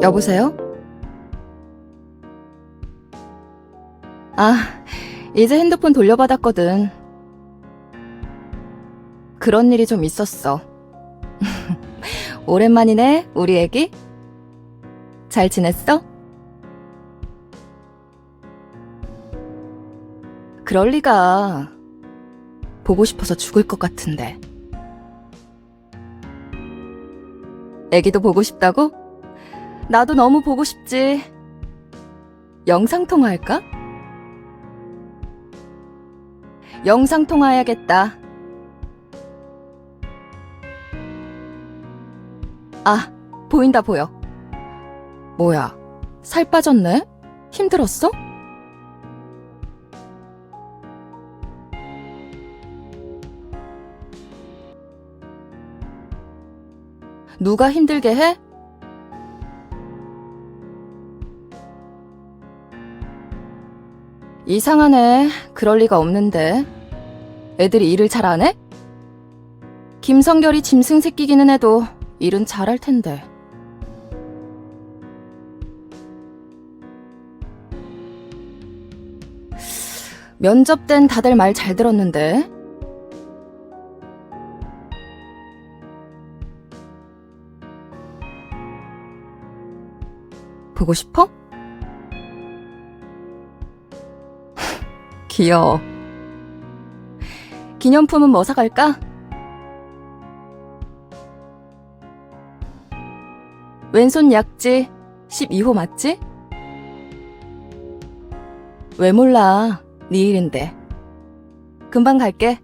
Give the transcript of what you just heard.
여보세요? 아, 이제 핸드폰 돌려받았거든. 그런 일이 좀 있었어. 오랜만이네, 우리 애기? 잘 지냈어? 그럴 리가. 보고 싶어서 죽을 것 같은데. 애기도 보고 싶다고? 나도 너무 보고 싶지. 영상통화할까? 영상통화해야겠다. 아, 보인다 보여. 뭐야, 살 빠졌네? 힘들었어? 누가 힘들게 해? 이상하네. 그럴 리가 없는데. 애들이 일을 잘 안 해? 김성결이 짐승 새끼기는 해도 일은 잘할 텐데. 면접 땐 다들 말 잘 들었는데. 보고 싶어? 귀여워. 기념품은 뭐 사갈까? 왼손 약지 12호 맞지? 왜 몰라? 네 일인데. 금방 갈게.